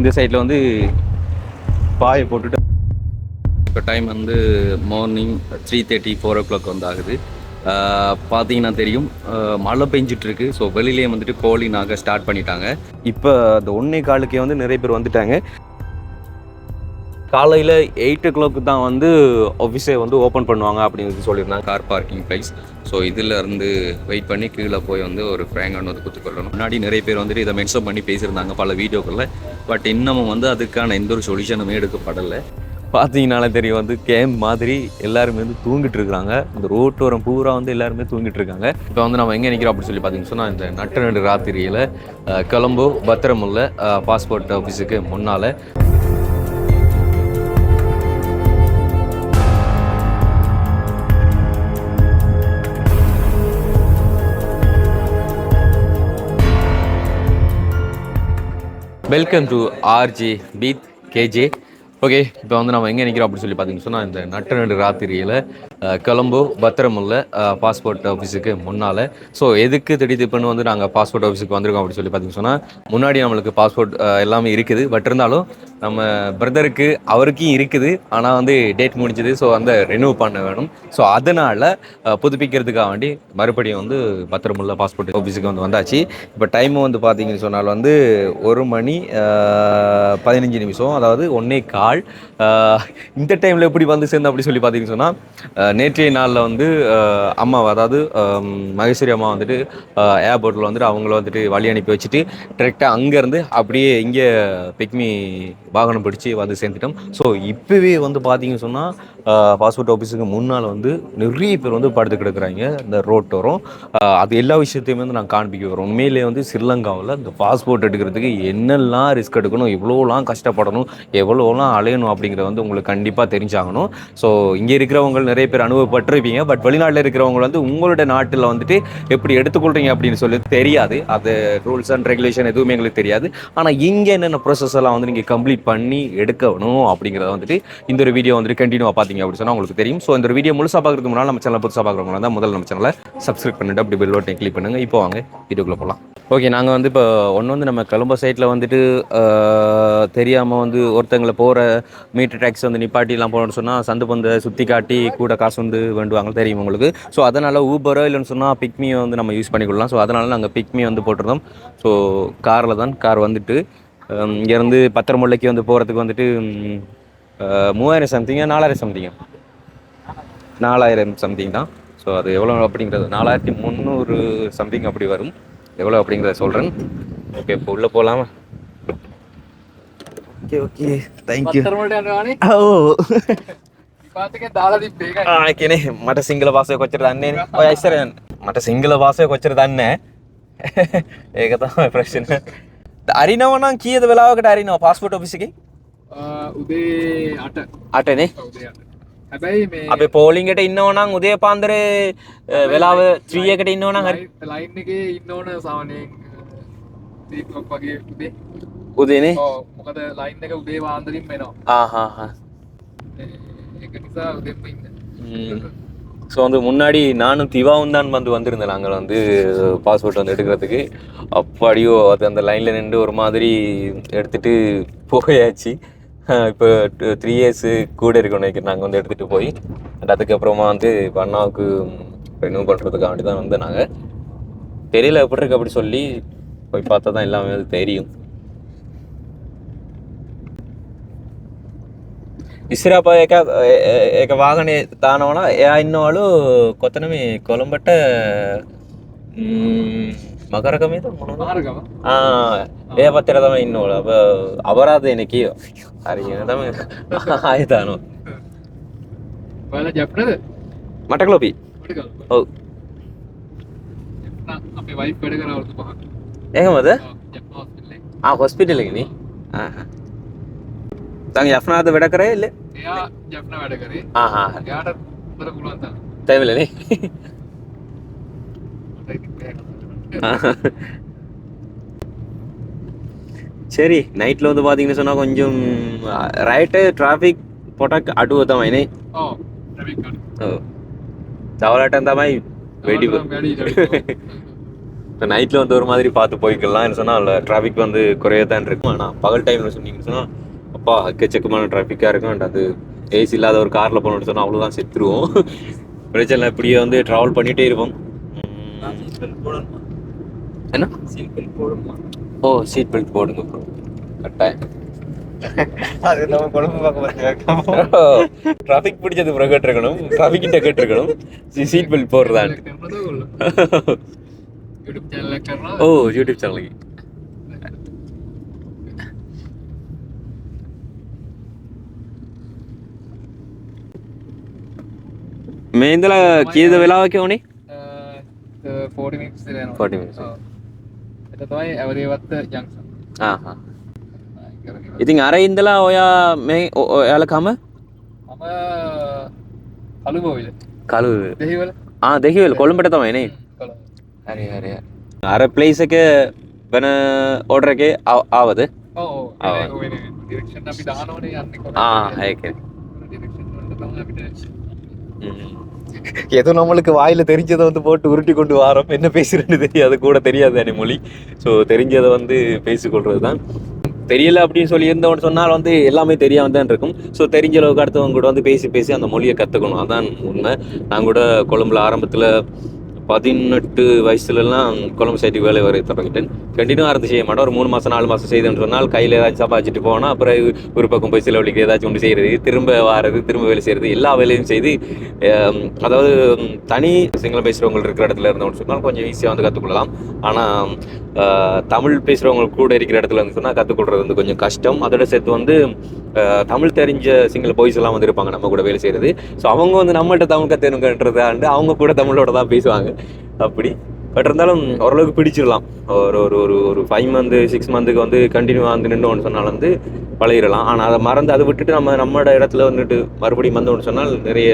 இந்த சைடில் வந்து பாயை போட்டுட்டு இப்போ டைம் வந்து morning three thirty four o'clock வந்து ஆகுது. பார்த்தீங்கன்னா தெரியும். மழை பெஞ்சிட்டு இருக்கு ஸோ வெளியிலேயே வந்துட்டு கோழி நாங்கள் ஸ்டார்ட் பண்ணிட்டாங்க. இப்போ அந்த ஒன்னே காலுக்கே வந்து நிறைய பேர் வந்துட்டாங்க. காலையில் எயிட் ஓ கிளாக்கு தான் வந்து ஆஃபீஸே வந்து ஓப்பன் பண்ணுவாங்க அப்படின்னு சொல்லியிருந்தாங்க. கார் பார்க்கிங் ப்ரைஸ் ஸோ இதில் இருந்து வெயிட் பண்ணி கீழே போய் வந்து ஒரு ஃப்ரேங்க் வந்து குத்துக்கொள்ளணும் முன்னாடி நிறைய பேர் வந்துட்டு இதை மென்ஷன் பண்ணி பேசியிருந்தாங்க. பல வீடியோக்களில். பட் இன்னமும் வந்து அதுக்கான எந்த ஒரு சொல்யூஷனுமே எடுக்கப்படலை. பார்த்தீங்கனாலே தெரியும் வந்து கேம் மாதிரி எல்லாருமே வந்து தூங்கிட்டு இருக்காங்க இந்த ரோட்டோரம் பூரா வந்து எல்லாருமே தூங்கிட்டு இருக்காங்க. இப்போ வந்து நம்ம எங்கே நிற்கிறோம் அப்படின்னு சொல்லி பார்த்தீங்கன்னு சொன்னால் இந்த நட்டு நடு ராத்திரியில் கொலம்போ பத்திரமுல்ல பாஸ்போர்ட் ஆஃபீஸுக்கு முன்னால் வெல்கம் டு ஆர்ஜே பீத் கேஜே ஓகே இப்போ வந்து நம்ம எங்கே நிற்கிறோம் அப்படின்னு சொல்லி பார்த்தீங்கன்னு சொன்னால் இந்த நட்டு நடு ராத்திரியில் கிளம்பு கொலம்போ பத்திரமுல்ல பாஸ்போர்ட் ஆஃபீஸுக்கு முன்னால். ஸோ எதுக்கு திடீர்னு வந்து நாங்கள் பாஸ்போர்ட் ஆஃபீஸுக்கு வந்திருக்கோம் அப்படின்னு சொல்லி பார்த்தீங்கன்னு சொன்னால் முன்னாடி நம்மளுக்கு பாஸ்போர்ட் எல்லாமே இருக்குது. பட் இருந்தாலும் நம்ம பிரதருக்கு அவருக்கும் இருக்குது. ஆனால் வந்து டேட் முடிஞ்சது. ஸோ அந்த ரினூவ் பண்ண வேணும். ஸோ அதனால் புதுப்பிக்கிறதுக்காக வேண்டி மறுபடியும் வந்து பத்திரமுள்ள பாஸ்போர்ட் ஆஃபீஸுக்கு வந்து வந்தாச்சு. இப்போ டைம் வந்து பார்த்தீங்கன்னு சொன்னால் வந்து ஒரு மணி பதினஞ்சு நிமிஷம். அதாவது ஒன்னே கால். இந்த டைமில் எப்படி வந்து சேர்ந்து அப்படி சொல்லி பார்த்தீங்கன்னு சொன்னால் நேற்றைய நாளில் வந்து அம்மா அதாவது மகேஸ்வரி அம்மா வந்துட்டு ஏர்போர்ட்டில் வந்துட்டு அவங்கள வந்துட்டு வழி அனுப்பி வச்சுட்டு டேரெக்டாக அங்கேருந்து அப்படியே இங்கே பிக்மி வாகனம் பிடிச்சி வந்து சேர்ந்துட்டோம். ஸோ இப்போவே வந்து பார்த்தீங்கன்னு சொன்னால் பாஸ்போர்ட் ஆஃபீஸுக்கு முன்னால் வந்து நிறைய பேர் வந்து படுத்து கிடக்குறாங்க. இந்த ரோட்டோரம் அது எல்லா விஷயத்தையுமே வந்து நான் காண்பிக்க வரோம் உண்மையிலே வந்து ஸ்ரீலங்காவில் இந்த பாஸ்போர்ட் எடுக்கிறதுக்கு என்னெல்லாம் ரிஸ்க் எடுக்கணும் எவ்வளோலாம் கஷ்டப்படணும் எவ்வளோலாம் அலையணும் அப்படிங்கிறத வந்து உங்களுக்கு கண்டிப்பாக தெரிஞ்சாகணும். ஸோ இங்கே இருக்கிறவங்க நிறைய பேர் அனுபவப்பட்டிருப்பீங்க. பட் வெளிநாட்டில் இருக்கிறவங்க வந்து உங்களோட நாட்டில் வந்துட்டு எப்படி எடுத்துக்கொள்றீங்க அப்படின்னு சொல்லி தெரியாது. அது ரூல்ஸ் அண்ட் ரெகுலேஷன் எதுவுமே எங்களுக்கு தெரியாது. ஆனால் இங்கே என்னென்ன ப்ரொசஸ் எல்லாம் வந்து நீங்கள் கம்ப்ளீட் பண்ணி எடுக்கணும் அப்படிங்கிறத வந்துட்டு இந்த ஒரு வீடியோ வந்துட்டு கண்டினியூவாக பார்த்தீங்க அப்படின்னு சொன்னால் உங்களுக்கு தெரியும். ஸோ இந்த வீடியோ முழுசாக பார்க்கறதுக்கு முன்னால் நம்ம சேனல் புதுசாக பார்க்குறவங்க தான் முதல்ல நம்ம சேனலை சப்ஸ்கிரைப் பண்ணிட்டு அப்படி பெல் பட்டனை கிளிக் பண்ணுங்க. இப்போ வாங்க வீடியோக்குள்ளே போகலாம் ஓகே நாங்கள் வந்து இப்போ ஒன்று வந்து நம்ம கொலம்போ சைட்டில் வந்துட்டு தெரியாமல் வந்து ஒருத்தங்களை போகிற மீட்டர் டேக்ஸ் வந்து நிப்பாட்டிலாம் போகணும்னு சொன்னால் சந்து பந்தை சுற்றி காட்டி கூட காசு வந்து வேண்டுவாங்க. தெரியும் உங்களுக்கு. ஸோ அதனால் ஊபரோ இல்லைன்னு சொன்னால் பிக்மியை வந்து நம்ம யூஸ் பண்ணிக்கொள்ளலாம். ஸோ அதனால் நாங்கள் பிக்மி வந்து போட்டிருந்தோம். ஸோ காரில் தான் கார் வந்துட்டு இங்கேருந்து பத்திரமுல்லைக்கு வந்து போகிறதுக்கு வந்துட்டு மூவாயிரம் சம்திங்க நாலாயிரம் சம்திங்க நாலாயிரம் சம்திங் தான் ஸோ அது எவ்வளோ அப்படிங்கிறது நாலாயிரத்தி முந்நூறு சம்திங் அப்படி வரும் எவ்வளோ அப்படிங்கிறத சொல்கிறேன் ஓகே இப்போ உள்ளே போகலாமா ஓகே ஓகே தேங்க்யூ පත්තරමට යනවානේ ஓ පාතක දාලා තිබ්බේ එකයි ආ කෙනෙ මට සිංහල පාසය කොච්චර දන්නේ ඔය ඉස්සරයන් මට සිංහල පාසය කොච්චර දන්න ඒක තමයි ප්‍රශ්න අරිනවනම් කියද වෙලාවකට අරිනවා පාස්පොට් ඔෆිසිකි ආ, උදේ අට අටනේ උදේ අට හැබැයි මේ අපේ පෝලිංගට ඉන්නවනම් උදේ පාන්දරේ වෙලාව ත්‍රියකට ඉන්නවනම් හරි ලයින් එක ඉන්න ඕන සාමනයෙන් දීපක් වගේ උදේ උදේනේ ඕ, මොකද ලයින් එක උදේ වාන්දරින් වෙනවා ஆஹா එක නිසා උදෙම ඉන්න ஸோ வந்து முன்னாடி நானும் திவாவும் தான் வந்து வந்திருந்தேன் நாங்கள் வந்து பாஸ்போர்ட் வந்து எடுக்கிறதுக்கு அப்படியோ அது அந்த லைனில் நின்று ஒரு மாதிரி எடுத்துட்டு போயாச்சு இப்போ டூ த்ரீ இயர்ஸு கூட இருக்கணும் நாங்கள் வந்து எடுத்துகிட்டு போய் அண்ட் அதுக்கப்புறமா வந்து இப்போ அண்ணாவுக்கு ரினியூ பண்ணுறதுக்காண்டி தான் வந்து நாங்கள் தெரியல எப்படி இருக்கு அப்படி சொல்லி போய் பார்த்தா தான் எல்லாமே அது தெரியும். ఇసిరాప ఏక ఏక వాగని తానవన ఇన్నోళ్ళు కొత్తనమి கொலம்பட்ட මකරකමේද මොනමාර්ගම ඒ පත්තර තම ඉන්න ඕල අවරාධයන කියෝ. හරිගෙන තම ආයතානොත් ජප්නද? මටක් ලොපි ඔව්. ඒකමද හොස්පිටලගෙන තන් යෆ්නාද වැඩ කරේ එල්ල? තැවිලනේ சரி நைட்ல வந்து பார்த்தீங்கன்னு சொன்னா கொஞ்சம் ரைட்டு டிராஃபிக் போட்டா அடுவு தான் மைனே. சவலாட்டம் தான் வெடி இப்போ நைட்டில் வந்து ஒரு மாதிரி பார்த்து போய்க்கலாம் சொன்னால் டிராஃபிக் வந்து குறைய தான் இருக்கும். ஆனால் பகல் டைம்ல சொன்னீங்கன்னு சொன்னால் அப்பா எக்கச்சக்கமான டிராஃபிக்காக இருக்கும். அது ஏசி இல்லாத ஒரு காரில் போகணும்னு சொன்னால் அவ்வளோதான் செத்துருவோம். பிரச்சனை இப்படியே வந்து ட்ராவல் பண்ணிகிட்டே இருப்போம். என்ன? சீட் பெல்ட் போடுமா ஓ சீட் பெல்ட் போடுங்க ப்ரோ கட்டாயம். அது நம்ம குழம்பு பார்க்க டிராஃபிக் பிடிச்சது ப்ரோ கேட்டிருக்கணும். டிராஃபிக் கிட்ட கேட்டிருக்கணும். சீட் பெல்ட் போடுறதான் ஓ யூடியூப் சேனலுக்கு මේ ඉඳලා කීයද වෙලාවක වුණේ 40 මිනිත්ස් 40 මිනිත්ස් එත තමයි ඇවරේවත්ත ජංක්ෂන් ආහා. ඉතින් අර ඉඳලා ඔයා මේ ඔ- ඔයාල කම? මම කළු ආ දෙහිවල. කොළඹට තමයිනේ. හරි හරි අර ප්ලේස් එක වෙන ඕඩර එක ආවද. ආ. ඒක ஏதோ நம்மளுக்கு வாயில் தெரிஞ்சதை வந்து போட்டு உருட்டி கொண்டு வாரோம். என்ன பேசுகிறேன்னு தெரியாது கூட தெரியாது அனி மொழி. ஸோ தெரிஞ்சதை வந்து பேசிக்கொள்வது தான் தெரியல அப்படின்னு சொல்லி இருந்தவன் சொன்னால் வந்து எல்லாமே தெரியாமல் தான் இருக்கும். ஸோ தெரிஞ்ச அளவுக்கு அடுத்தவங்க கூட வந்து பேசி பேசி அந்த மொழியை கற்றுக்கணும் அதான் உண்மை. நான் கூட கொழும்புல ஆரம்பத்தில் பதினெட்டு வயசுலலாம் கொழம்பு சைட்டுக்கு வேலை வர தொடங்கிட்டேன் கண்டினியூவாக இருந்து செய்ய மாட்டேன் ஒரு மூணு மாதம் நாலு மாதம் செய்தேன்னு சொன்னால் கையில் ஏதாச்சும் சம்பாதிச்சுட்டு போனால் அப்புறம் ஒரு பக்கம் போய் செலவழிக்க ஏதாச்சும் ஒன்று செய்கிறது திரும்ப வாரது திரும்ப வேலை செய்கிறது எல்லா வேலையும் செய்து அதாவது தனி சிங்களம் பேசுகிறவங்க இருக்கிற இடத்துல இருந்தவங்க சொன்னால் கொஞ்சம் ஈஸியாக வந்து கற்றுக்கொள்ளலாம் ஆனால் தமிழ் பேசுகிறவங்க கூட இருக்கிற இடத்துல வந்து சொன்னால் கற்றுக்கொள்றது வந்து கொஞ்சம் கஷ்டம். அதோட சேர்த்து வந்து தமிழ் தெரிஞ்ச சிங்கள பாய்ஸ் எல்லாம் வந்து இருப்பாங்க நம்ம கூட வேலை செய்கிறது ஸோ அவங்க வந்து நம்மள்ட்ட தமிழ் கற்றுணுன்றதாண்டு அவங்க கூட தமிழோட தான் பேசுவாங்க. அப்படி. பட் இருந்தாலும் ஓரளவுக்கு பிடிச்சிடலாம் ஒரு ஒரு ஒரு ஒரு ஃபைவ் மந்த்து சிக்ஸ் மந்த்துக்கு வந்து கண்டினியூ வந்து நின்று சொன்னால் வந்து பழகிடலாம் ஆனால் அதை மறந்து அதை விட்டுட்டு நம்ம நம்மளோட இடத்துல வந்துட்டு மறுபடியும் வந்தோம்னு சொன்னால் நிறைய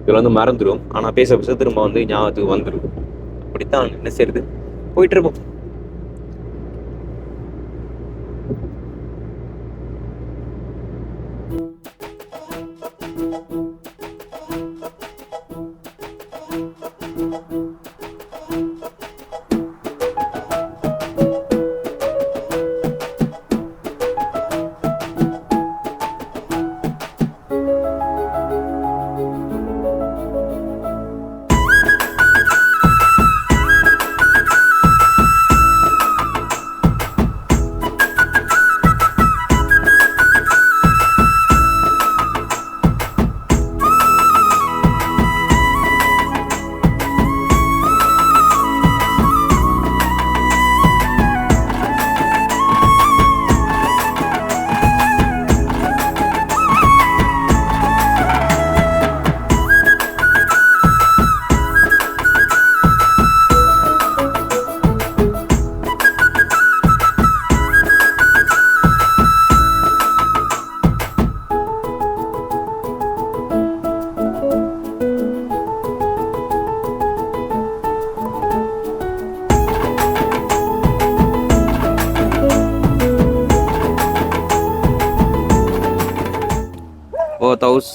இதில் வந்து மறந்துடும் ஆனால் பேச பேச திரும்ப வந்து ஞாபகத்துக்கு வந்துடும் அப்படித்தான் என்ன செய்யுது போயிட்டு இருப்போம்.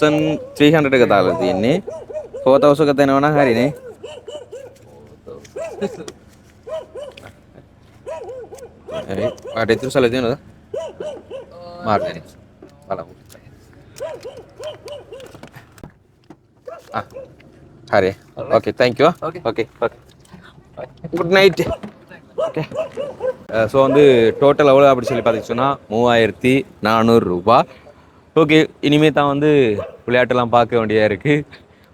තවසන් ත්‍රීහන්ට එක තාල තියන්නේ ෆෝ තවසක තෙනවන හරිනේ අට ඉතුරු සල තියනද මාර්ගන බලමු හරි okay thank you Okay. Okay okay good night okay so வந்து டோட்டல் எவ்வளோ அப்படி சொல்லி பார்த்தீங்கன்னா மூவாயிரத்தி நானூறு ரூபா ஓகே இனிமேல் தான் வந்து விளையாட்டெல்லாம் பார்க்க வேண்டியதாக இருக்குது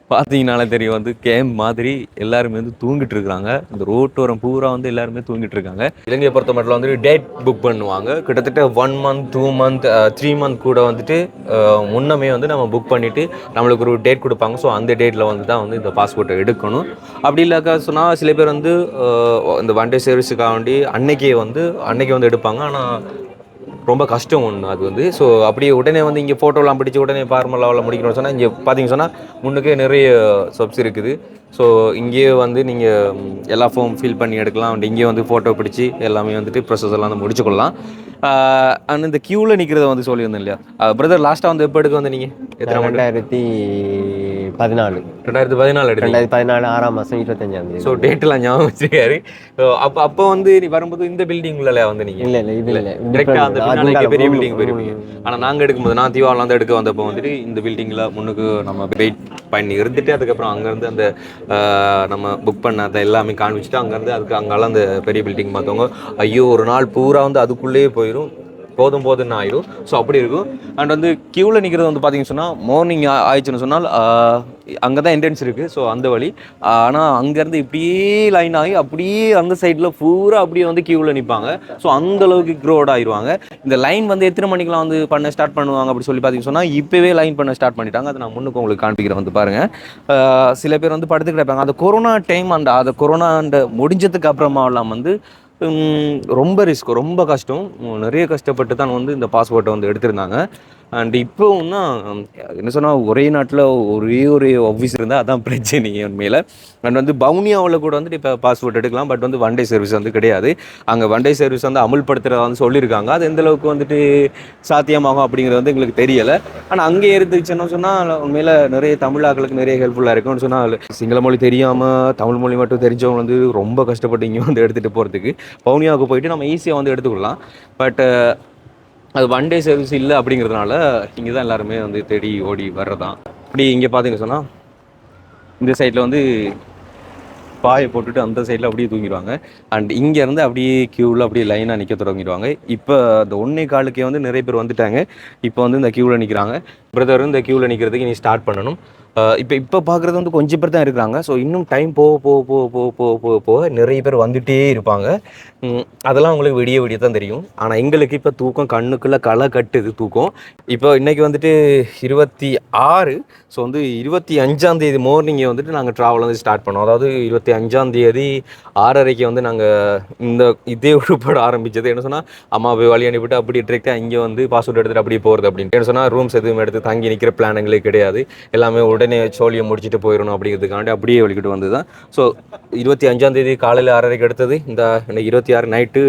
பார்த்தீங்கனாலே தெரியும் வந்து கேம் மாதிரி எல்லாருமே வந்து தூங்கிட்டு இருக்காங்க இந்த ரோட்டோரம் பூரா வந்து எல்லாருமே தூங்கிட்டு இருக்காங்க. இலங்கையை பொறுத்த மட்டும் வந்து டேட் புக் பண்ணுவாங்க. கிட்டத்தட்ட one month two month three month கூட வந்துட்டு uh, முன்னமே வந்து நம்ம புக் பண்ணிவிட்டு நம்மளுக்கு ஒரு டேட் கொடுப்பாங்க. ஸோ அந்த டேட்டில் வந்து தான் வந்து இந்த பாஸ்போர்ட்டை எடுக்கணும். அப்படி இல்லாக்கா சொன்னால் சில பேர் வந்து uh, இந்த ஒன் டே சர்வீஸுக்காக வேண்டி அன்னைக்கே வந்து அன்னைக்கே வந்து எடுப்பாங்க. ஆனால் ரொம்ப கஷ்டம் ஒன்று அது வந்து. ஸோ அப்படியே உடனே வந்து இங்கே ஃபோட்டோலாம் பிடிச்சி உடனே பார்மல் லெவலில் முடிக்கணும்னு சொன்னால் இங்கே பார்த்தீங்க சொன்னால் முன்னுக்கே நிறைய சப்ஸ் இருக்குது. ஸோ இங்கேயே வந்து நீங்கள் எல்லா ஃபார்ம் ஃபில் பண்ணி எடுக்கலாம். and இங்கேயே வந்து ஃபோட்டோ பிடிச்சி எல்லாமே வந்துட்டு ப்ரொசஸ் எல்லாம் வந்து முடிச்சுக்கொள்ளலாம். அண்ட் இந்த க்யூவில் நிற்கிறத வந்து சொல்லியிருந்தேன் இல்லையா? பிரதர் லாஸ்ட்டாக வந்து எப்போ எடுக்க வந்து நீங்கள் எத்தனை மணி ரெண்டாயிரத்தி பதினாலு. ரெண்டாயிரத்தி பதினாலு எடுத்தீங்க? ரெண்டாயிரத்தி பதினாலு ஆறாம் மாதம் இருபத்தஞ்சாம் தேதி. ஸோ டேட்டெல்லாம் ஞாபகம் வச்சிருக்காரு. அப்போ அப்போ வந்து நீ வரும்போது இந்த பில்டிங் உள்ள வந்து நீங்கள் இல்ல இல்ல இது இல்ல. டேரெக்டாக அந்த. பின்னாடி பெரிய பில்டிங் போயிருப்பீங்க. ஆனால் நாங்கள் எடுக்கும்போது நான் தீவாவில் வந்து எடுக்க வந்தப்போ வந்துட்டு இந்த பில்டிங்கில் முன்னுக்கு நம்ம வெயிட் பண்ணி இருந்துட்டு அதுக்கப்புறம் அங்கேருந்து அந்த நம்ம புக் பண்ண அதை எல்லாமே காண்பிச்சுட்டு அங்கேருந்து அதுக்கு அங்கால அந்த பெரிய பில்டிங் பார்த்தவங்க ஐயோ ஒரு நாள் பூரா வந்து அதுக்குள்ளேயே போயிடும் போதும் போதும்னு ஆயிடும் ஸோ அப்படி இருக்கும். அண்ட் வந்து க்யூவில் நிற்கிறது வந்து பார்த்தீங்கன்னு சொன்னால் மார்னிங் ஆயிடுச்சுன்னு சொன்னால் அங்கே தான் என்ட்ரன்ஸ் இருக்குது ஸோ அந்த வழி. ஆனால் அங்கேருந்து இப்படியே லைன் ஆகி அப்படியே அந்த சைடில் பூரா அப்படியே வந்து க்யூவில் நிற்பாங்க ஸோ அந்த அளவுக்கு க்ரோட் ஆயிடுவாங்க இந்த லைன் வந்து எத்தனை மணிக்கெலாம் வந்து பண்ண ஸ்டார்ட் பண்ணுவாங்க அப்படி சொல்லி பார்த்தீங்கன்னு சொன்னால் இப்போவே லைன் பண்ண ஸ்டார்ட் பண்ணிட்டாங்க. அதை நான் முன்னுக்கு உங்களுக்கு காண்பிக்கிறேன் வந்து பாருங்கள் சில பேர் வந்து படுத்து கிடப்பாங்க அந்த கொரோனா டைம் அந்த அந்த கொரோனா அந்த முடிஞ்சதுக்கு அப்புறமாலாம் வந்து ரொம்ப ரிஸ்க் ரொம்ப கஷ்டம். நிறைய கஷ்டப்பட்டு தான் வந்து இந்த பாஸ்போர்ட்டை வந்து எடுத்திருந்தாங்க. அண்ட் இப்போவும்னா என்ன சொன்னால் ஒரே நாட்டில் ஒரே ஒரு ஆஃபீஸ் இருந்தால் அதான் பிரச்சனை உண்மையில். அண்ட் வந்து பவுனியாவில் கூட வந்துட்டு இப்போ பாஸ்போர்ட் எடுக்கலாம் பட் வந்து ஒன் டே சர்வீஸ் வந்து கிடையாது. அங்கே ஒன் டே சர்வீஸ் வந்து அமுல்படுத்துகிறத வந்து சொல்லியிருக்காங்க அது எந்த அளவுக்கு வந்துட்டு சாத்தியமாகும் அப்படிங்கிறது வந்து எங்களுக்கு தெரியலை. ஆனால் அங்கே இருந்துச்சுன்னு சொன்னால் உண்மையில் நிறைய தமிழாக்களுக்கு நிறைய ஹெல்ப்ஃபுல்லாக இருக்கும்னு சொன்னால் சிங்கள மொழி தெரியாமல் தமிழ் மொழி மட்டும் தெரிஞ்சவங்க வந்து ரொம்ப கஷ்டப்பட்டு இங்கே வந்து எடுத்துகிட்டு போகிறதுக்கு பவுனியாவுக்கு போயிட்டு நம்ம ஈஸியாக வந்து எடுத்துக்கலாம் பட் அது ஒன் டே சர்வீஸ் இல்லை அப்படிங்கிறதுனால இங்கே தான் எல்லாருமே வந்து தேடி ஓடி வர்றதான். அப்படி இங்கே பார்த்தீங்க சொன்னால் இந்த சைடில் வந்து பாயை போட்டுட்டு அந்த சைடில் அப்படியே தூங்கிடுவாங்க. அண்ட் இங்கேருந்து அப்படியே க்யூவில் அப்படியே லைனாக நிற்க தொடங்கிடுவாங்க. இப்போ அந்த ஒன்றே காலுக்கே வந்து நிறைய பேர் வந்துட்டாங்க. இப்போ வந்து இந்த க்யூவில் நிற்கிறாங்க பிரதர் இந்த க்யூவில் நிற்கிறதுக்கு நீ ஸ்டார்ட் பண்ணணும். இப்போ இப்போ பார்க்குறது வந்து கொஞ்சம் பேர் தான் இருக்கிறாங்க. ஸோ இன்னும் டைம் போக போக போக போக போக போக போக நிறைய பேர் வந்துட்டே இருப்பாங்க. அதெல்லாம் உங்களுக்கு விடிய விடிய தான் தெரியும். ஆனால் எங்களுக்கு இப்போ தூக்கம் கண்ணுக்குள்ளே களை கட்டுது தூக்கம். இப்போ இன்றைக்கி வந்துட்டு இருபத்தி ஆறு. ஸோ வந்து இருபத்தி அஞ்சாந்தேதி மார்னிங்கே வந்துட்டு நாங்கள் ட்ராவல் வந்து ஸ்டார்ட் பண்ணோம். அதாவது இருபத்தி அஞ்சாந்தேதி ஆறரைக்கு வந்து நாங்கள் இந்த இதே உருப்பட ஆரம்பிச்சது. என்ன சொன்னால் அம்மா போய் வழி அனுப்பிட்டு அப்படி டிரெக்டாக இங்கே வந்து பாஸ்போர்ட் எடுத்துகிட்டு அப்படியே போகிறது அப்படின்னு. என்ன சொன்னால் ரூம்ஸ் எதுவும் எடுத்து தங்கி நிற்கிற பிளான் எங்களுக்கு கிடையாது. எல்லாமே உடனே சோழியை முடிச்சுட்டு போயிடணும் அப்படிங்கிறதுக்காண்டி அப்படியே வெளிக்கிட்டு வந்து தான் ஸோ இருபத்தி அஞ்சாம் தேதி காலையில் ஆறரைக்கு எடுத்தது இந்த இன்னைக்கு இருபத்தி ஆறு நைட்டு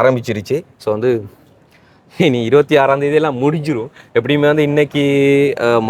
ஆரம்பிச்சிருச்சு. ஸோ வந்து இனி இருபத்தி ஆறாம் தேதியெல்லாம் முடிஞ்சிடும் எப்படியுமே வந்து இன்னைக்கு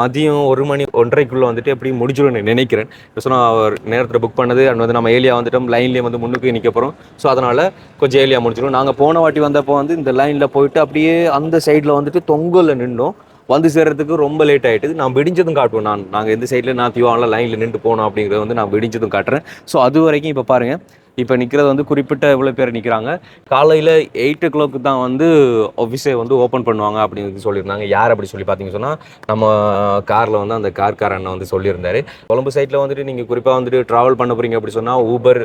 மதியம் ஒரு மணி ஒன்றரைக்குள்ளே வந்துட்டு எப்படி முடிஞ்சிடும் நினைக்கிறேன். சொன்னால் அவர் நேரத்தில் புக் பண்ணது அண்ட் வந்து நம்ம ஏலியா வந்துட்டோம் லைன்லேயே வந்து முன்னுக்கு நிற்க போகிறோம் ஸோ அதனால் கொஞ்சம் ஏலியா முடிஞ்சிடும் நாங்கள் போன வாட்டி வந்தப்போ வந்து இந்த லைனில் போயிட்டு அப்படியே அந்த சைடில் வந்துட்டு தொங்கலில் நின்றோம் வந்து சேர்றதுக்கு ரொம்ப லேட் ஆகிட்டு நான் விடிஞ்சதும் காட்டுவேன். நான் நாங்கள் எந்த சைடில் நான் திவானில் லைனில் நின்று போனோம் அப்படிங்கிறத வந்து நான் விடிஞ்சதும் காட்டுறேன். ஸோ அது வரைக்கும் இப்போ பாருங்கள் இப்போ நிற்கிறது வந்து குறிப்பிட்ட இவ்வளோ பேர் நிற்கிறாங்க காலையில் எயிட் ஓ கிளாக்கு தான் வந்து ஆஃபீஸை வந்து ஓப்பன் பண்ணுவாங்க அப்படின்னு சொல்லியிருந்தாங்க. யார் அப்படி சொல்லி பார்த்தீங்க சொன்னால் நம்ம காரில் வந்து அந்த கார்கார அண்ணன் வந்து சொல்லியிருந்தாரு. கொழம்பு சைட்டில் வந்துட்டு நீங்கள் குறிப்பாக வந்துட்டு ட்ராவல் பண்ண போகிறீங்க அப்படி சொன்னால் ஊபர்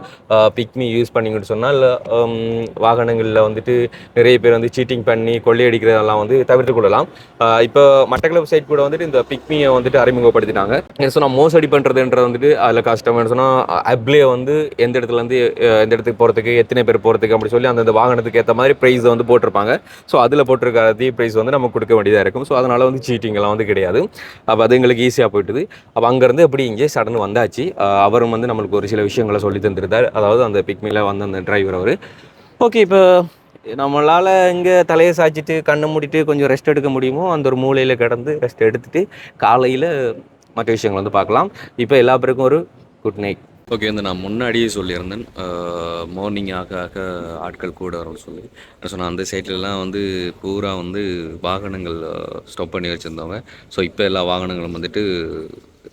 பிக்மி யூஸ் பண்ணீங்கன்னு சொன்னால் வாகனங்களில் வந்துட்டு நிறைய பேர் வந்து சீட்டிங் பண்ணி கொள்ளையடிக்கிறதெல்லாம் வந்து தவிர்த்து கொள்ளலாம். இப்போ மட்டக்களப்பு சைட் கூட வந்துட்டு இந்த பிக்மியை வந்துட்டு அறிமுகப்படுத்திட்டாங்க. என்ன சொன்னால் மோசடி பண்ணுறதுன்றது வந்துட்டு அதில் கஷ்டம். என்ன சொன்னால் அப்ளே வந்து எந்த இடத்துல இந்த இடத்துக்கு போகிறதுக்கு எத்தனை பேர் போகிறதுக்கு அப்படி சொல்லி அந்தந்த வாகனத்துக்கு ஏற்ற மாதிரி ப்ரைஸை வந்து போட்டிருப்பாங்க. ஸோ அதில் போட்டிருக்க அதே ப்ரைஸ் வந்து நம்ம கொடுக்க வேண்டியதாக இருக்கும். ஸோ அதனால் வந்து சீட்டிங்கெல்லாம் வந்து கிடையாது. அப்போ அது எங்களுக்கு ஈஸியாக போயிட்டுது. அப்போ அங்கேருந்து எப்படி இங்கே சடன் வந்தாச்சு? அவரும் வந்து நம்மளுக்கு ஒரு சில விஷயங்களை சொல்லி தந்துருந்தார். அதாவது அந்த பிக்மியில் வந்த அந்த டிரைவர் அவர். ஓகே இப்போ நம்மளால் இங்கே தலையை சாய்ச்சிட்டு கண்ணை மூடிட்டு கொஞ்சம் ரெஸ்ட் எடுக்க முடியுமோ? அந்த ஒரு மூலையில் கிடந்து ரெஸ்ட் எடுத்துகிட்டு காலையில் மற்ற விஷயங்கள் வந்து பார்க்கலாம். இப்போ எல்லா பேருக்கும் ஒரு குட் நைட் ஓகே வந்து நான் முன்னாடியே சொல்லியிருந்தேன். மார்னிங் ஆக ஆக ஆட்கள் கூட வரும்னு சொல்லி. நான் சொன்னேன் அந்த சைட்லலாம் வந்து பூரா வந்து வாகனங்கள் ஸ்டாப் பண்ணி வச்சுருந்தவங்க. ஸோ இப்போ எல்லா வாகனங்களும் வந்துட்டு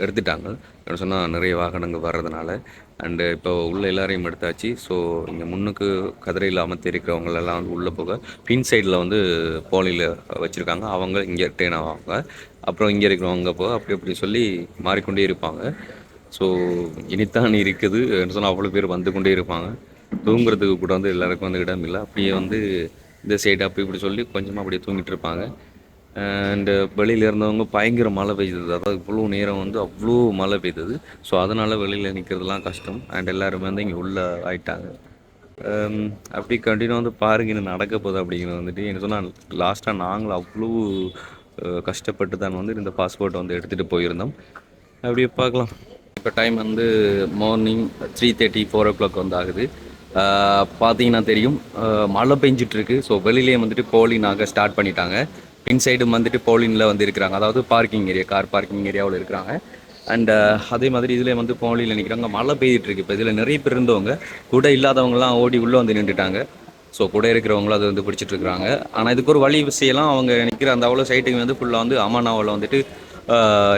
எடுத்துட்டாங்க. என்ன சொன்னால் நிறைய வாகனங்கள் வர்றதுனால. அண்டு இப்போ உள்ளே எல்லாரையும் எடுத்தாச்சு. ஸோ இங்கே முன்னுக்கு கதிரையில் அமர்த்திருக்கிறவங்களெல்லாம் வந்து உள்ளே போக பின் சைடில் வந்து போலியில் வச்சுருக்காங்க. அவங்க இங்கே ட்ரெயின் ஆவாங்க. அப்புறம் இங்கே இருக்கிறவங்க போக அப்படி அப்படி சொல்லி மாறிக்கொண்டே இருப்பாங்க. ஸோ இனித்தான் இருக்குது என்ன சொன்னால் அவ்வளோ பேர் வந்து கொண்டே இருப்பாங்க. தூங்குறதுக்கு கூட வந்து எல்லாருக்கும் வந்து இடம் இல்லை. அப்படியே வந்து இந்த சைடு அப்படி இப்படி சொல்லி கொஞ்சமாக அப்படியே தூங்கிட்டு இருப்பாங்க. அண்டு வெளியில் இருந்தவங்க பயங்கர மழை பெய்தது. அதாவது இவ்வளோ நேரம் வந்து அவ்வளோ மழை பெய்தது. ஸோ அதனால் வெளியில் நிற்கிறதுலாம் கஷ்டம். அண்ட் எல்லாருமே வந்து இங்கே உள்ளே ஆயிட்டாங்க. Um, அப்படி கண்டினியூ வந்து பாருங்க இன்னும் நடக்க போகுது அப்படிங்கிறது வந்துட்டு என்ன சொன்னால் லாஸ்ட்டாக நாங்களும் அவ்வளோ கஷ்டப்பட்டு தான் வந்து இந்த பாஸ்போர்ட்டை வந்து எடுத்துகிட்டு போயிருந்தோம். அப்படியே பார்க்கலாம். இப்போ டைம் வந்து morning three thirty four o'clock வந்து ஆகுது பார்த்தீங்கன்னா தெரியும் மழை பெஞ்சிட்ருக்கு. ஸோ வெளியிலேயே வந்துட்டு போலின் ஆக ஸ்டார்ட் பண்ணிட்டாங்க. பின் சைடு வந்துட்டு போலினில் வந்து இருக்கிறாங்க அதாவது பார்க்கிங் ஏரியா கார் பார்க்கிங் ஏரியாவில் இருக்கிறாங்க. அண்ட் அதே மாதிரி இதில் வந்து போலியில் நிற்கிறாங்க மழை பெய்துட்டுருக்கு இப்போ இதில் நிறைய பேர் இருந்தவங்க கூட இல்லாதவங்கலாம் ஓடி உள்ளே வந்து நின்றுட்டாங்க ஸோ கூட இருக்கிறவங்களும் அதை வந்து பிடிச்சிட்டு ஆனால் இதுக்கு ஒரு வழி விஷயம்லாம் அவங்க நிற்கிற அந்த அவ்வளோ சைட்டுக்கு வந்து ஃபுல்லாக வந்து அமனாவில் வந்துட்டு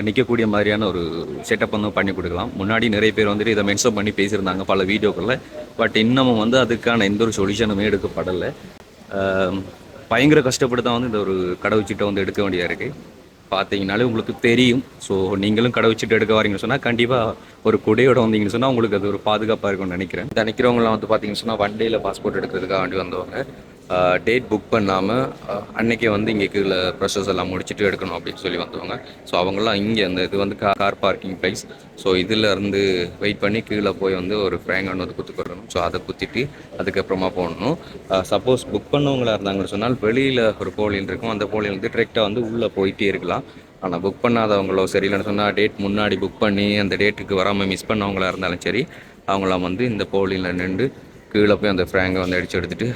நிற்கக்கூடிய மாதிரியான ஒரு செட்டப் வந்து பண்ணி கொடுக்கலாம். முன்னாடி நிறைய பேர் வந்துட்டு இதை மென்ஷன் பண்ணி பேசியிருந்தாங்க பல வீடியோக்களில். பட் இன்னமும் வந்து அதுக்கான எந்த ஒரு சொல்யூஷனுமே எடுக்கப்படலை. பயங்கர கஷ்டப்பட்டு தான் வந்து இந்த ஒரு கடவுச்சீட்டை வந்து எடுக்க வேண்டியதாக இருக்குது பார்த்தீங்கனாலே உங்களுக்கு தெரியும். ஸோ நீங்களும் கடை வச்சுட்டு எடுக்க வரீங்கன்னு சொன்னால் கண்டிப்பாக ஒரு குடையோட வந்தீங்கன்னு சொன்னால் உங்களுக்கு அது ஒரு பாதுகாப்பாக இருக்கும்னு நினைக்கிறேன். நினைக்கிறவங்களாம் வந்து பார்த்தீங்கன்னு சொன்னால் ஒன் டேயில் பாஸ்போர்ட் எடுக்கிறதுக்காக வேண்டி வந்தவங்க. டேட் புக் பண்ணாமல் அன்னைக்கே வந்து இங்கே கீழே ப்ரொசஸ் எல்லாம் முடிச்சுட்டு எடுக்கணும் அப்படின்னு சொல்லி வந்தவங்க. ஸோ அவங்களாம் இங்கே அந்த இது வந்து கார் பார்க்கிங் ப்ரைஸ் ஸோ இதில் இருந்து வெயிட் பண்ணி கீழே போய் வந்து ஒரு ஃப்ரேங்க் வந்து குத்து ஸோ அதை குத்திட்டு அதுக்கப்புறமா போடணும். சப்போஸ் புக் பண்ணவங்களா இருந்தாங்கன்னு சொன்னால் வெளியில் ஒரு போலியல் இருக்கும். அந்த போலியல் வந்து டிரெக்டாக வந்து உள்ளே போயிட்டே இருக்கலாம். ஆனால் புக் பண்ணாதவங்களோ சரி இல்லைன்னு சொன்னால் டேட் முன்னாடி புக் பண்ணி அந்த டேட்டுக்கு வராமல் மிஸ் பண்ணவங்களா இருந்தாலும் சரி அவங்களாம் வந்து இந்த போலியில் நின்று கீழே போய் அந்த ஃப்ராங்கை வந்து அடித்து எடுத்துட்டு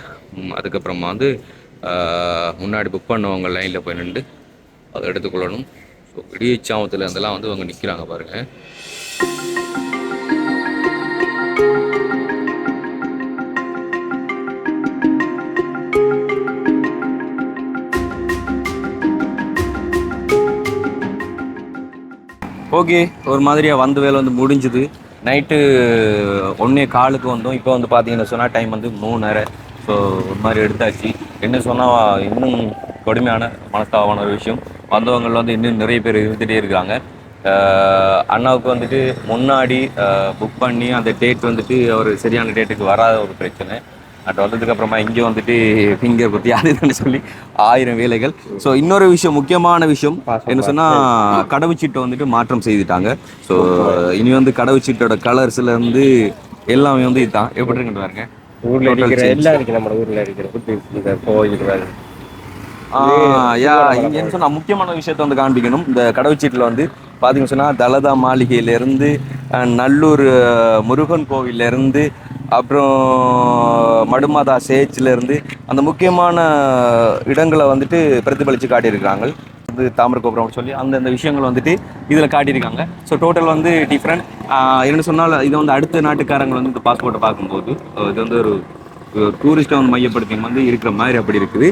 அதுக்கப்புறமா வந்து முன்னாடி புக் பண்ணவங்க லைனில் போய் நின்று அதை எடுத்துக்கொள்ளணும். ஸோ இடியச்சாமத்தில் இருந்தெல்லாம் வந்து அவங்க நிற்கிறாங்க பாருங்கள் ஓகே ஒரு மாதிரியாக வந்த வேலை வந்து முடிஞ்சுது. நைட்டு ஒன்றே காலுக்கு வந்தோம். இப்போ வந்து பார்த்தீங்கன்னு சொன்னால் டைம் வந்து மூணரை. ஸோ ஒரு மாதிரி எடுத்தாச்சு. என்ன சொன்னால் இன்னும் கொடுமையான மனஸ்தாபமான ஒரு விஷயம். வந்தவங்களில் வந்து இன்னும் நிறைய பேர் இருந்துகிட்டே இருக்காங்க. அண்ணாவுக்கு வந்துட்டு முன்னாடி புக் பண்ணி அந்த டேட் வந்துட்டு அவர் சரியான டேட்டுக்கு வராத ஒரு பிரச்சனை. அட் வந்ததுக்கு அப்புறமா இங்கே வந்துட்டு ஃபிங்கர் குத்தி அது இதுன்னு சொல்லி ஆயிரம் வேலைகள். ஸோ இன்னொரு விஷயம் முக்கியமான விஷயம். என்ன சொன்னால் கடவுச்சீட்டை வந்துட்டு மாற்றம் செய்துட்டாங்க. ஸோ இனி வந்து கடவுச்சீட்டோட கலர்ஸ்ல இருந்து எல்லாமே வந்து இதுதான். எப்படி இருக்குன்னு பாருங்க. ஊர்ல இருக்கிற. எல்லாம் இருக்கு நம்ம ஊர்ல இருக்கிற புட்டு இந்த கோயில் வேறு ஆஹ் யா இங்க என்ன சொன்னா முக்கியமான விஷயத்த வந்து காண்பிக்கணும். இந்த கடவுச்சீட்டில் வந்து பார்த்தீங்கன்னு சொன்னா தலதா மாளிகையிலேருந்து நல்லூர் அஹ், முருகன் கோவில்லேருந்து அப்புறம் மடுமாதா சேச்சிலேருந்து அந்த முக்கியமான இடங்களை வந்துட்டு பிரதிபலித்து காட்டியிருக்கிறாங்க வந்து தாமிரகோபுரம் சொல்லி அந்தந்த விஷயங்கள் வந்துட்டு இதில் காட்டியிருக்காங்க. ஸோ டோட்டல் வந்து டிஃப்ரெண்ட் என்ன சொன்னால் இது வந்து அடுத்த நாட்டுக்காரங்க வந்து இந்த பாஸ்போர்ட்டை பார்க்கும்போது இது வந்து ஒரு டூரிஸ்ட்டை வந்து மையப்படுத்தி வந்து இருக்கிற மாதிரி அப்படி இருக்குது.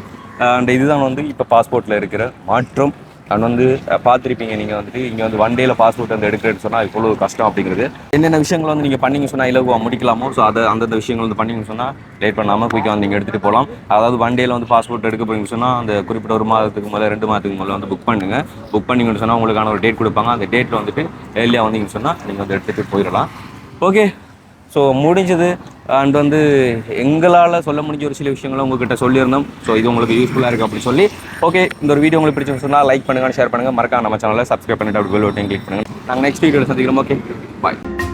அண்ட் இதுதான் வந்து இப்போ பாஸ்போர்ட்டில் இருக்கிற மாற்றம். அண்ட் வந்து பார்த்துருப்பீங்க. நீங்கள் வந்துட்டு இங்கே வந்து ஒன் டேயில் பாஸ்போர்ட் வந்து எடுக்கிறேன்னு சொன்னால் இவ்வளோ கஷ்டம் அப்படிங்கிறது. என்னென்ன விஷயங்கள் வந்து நீங்கள் பண்ணிங்க சொன்னால் இலகுவாக முடிக்கலாமோ ஸோ அதை அந்தந்த விஷயங்கள் வந்து பண்ணீங்கன்னு சொன்னால் லேட் பண்ணாமல் குயிக்காக வந்து நீங்கள் எடுத்துகிட்டு போகலாம் அதாவது ஒன் டேயில் வந்து பாஸ்போர்ட் எடுக்க போறீங்கன்னு சொன்னால் அந்த குறிப்பிட்ட ஒரு மாதத்துக்கு முதல்ல ரெண்டு மாதத்துக்கு முதல்ல வந்து புக் பண்ணுங்கள் புக் பண்ணீங்கன்னு சொன்னால் உங்களுக்கான ஒரு டேட் கொடுப்பாங்க. அந்த டேட்டில் வந்துட்டு ஏர்லியாக வந்தீங்கன்னு சொன்னால் நீங்கள் வந்து எடுத்துகிட்டு போயிடலாம். ஓகே ஸோ முடிஞ்சது. அண்ட் வந்து எங்களால் சொல்ல முடிஞ்ச ஒரு சில விஷயங்களை உங்ககிட்ட சொல்லியிருந்தோம். ஸோ இது உங்களுக்கு யூஸ்ஃபுல்லாக இருக்குது அப்படின்னு சொல்லி. ஓகே இந்த ஒரு வீடியோ உங்களுக்கு பிடிச்சி சொன்னால் லைக் பண்ணுங்க ஷேர் பண்ணுங்கள் மறக்காம நம்ம சேனலில் சப்ஸ்கிரைப் பண்ணிட்டு அப்படி பெல் கிளிக் பண்ணுங்கள் நாங்கள் நெக்ஸ்ட் வீடியோவில் சந்திக்கிறோம். Okay bye